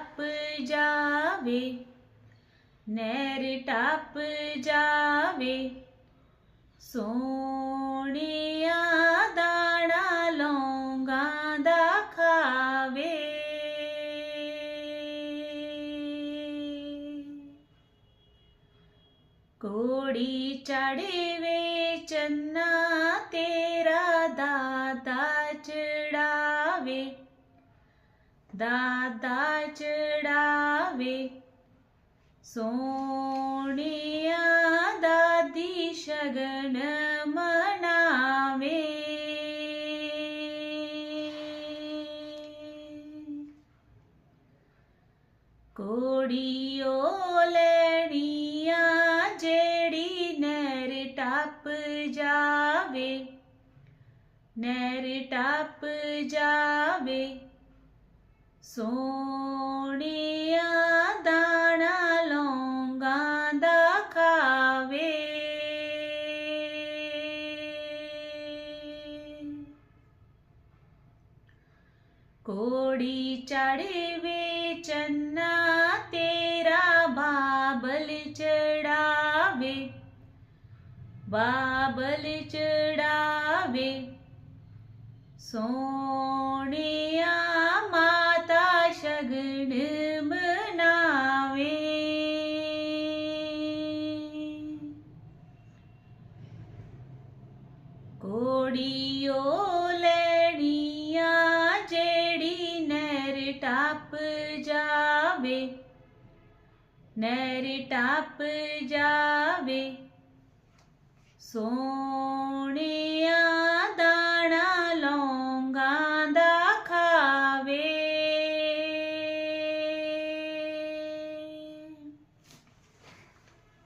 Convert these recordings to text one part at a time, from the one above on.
ਟੱਪ ਜਾਵੇ, ਨਹਿਰ ਟੱਪ ਜਾਵੇ, ਸੋਹਣਿਆ ਦਾਣਾ ਲੌਂਗਾ ਦਾ ਖਾਵੇ। ਕੋੜੀ ਚੜੇ ਵੇ ਚੰਨਾ ਤੇ ਦਾਦਾ ਚੜਾਵੇ, ਸੋਹਣਿਆ ਦਾਦੀ ਸ਼ਗਨ ਮਨਾਵੇ। ਕੋੜੀਓ ਲੈਣੀਆਂ ਜਿਹੜੀ ਨਹਿਰ ਟੱਪ ਜਾਵੇ, ਨਹਿਰ ਟੱਪ ਜਾਵੇ। सोणया दाणा लोङ्गा दावे कोडी चे च ते बाबल चडावे बाल चडावे सोणि ਕੋੜੀਓ ਲੈੜੀਆਂ ਜਿਹੜੀ ਨਹਿਰ ਟੱਪ ਜਾਵੇ, ਨਹਿਰ ਟੱਪ ਜਾਵੇ। ਸੋਹਣਿਆ ਦਾਣਾ ਲੌਂਗਾਂ ਦਾ ਖਾਵੇ।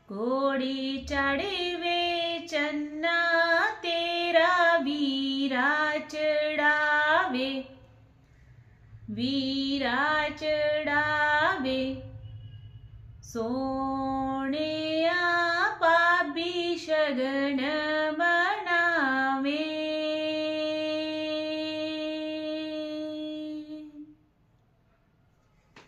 ਕੋੜੀ ਚੜਵੇ ਚੰਨਾ ਵੀਰਾ ਚੜਾਵੇ ਵੀਰਾ ਚੜਾਵੇ। ਸੋਹਣਿਆ ਪਾਬੀ ਸ਼ਗਨ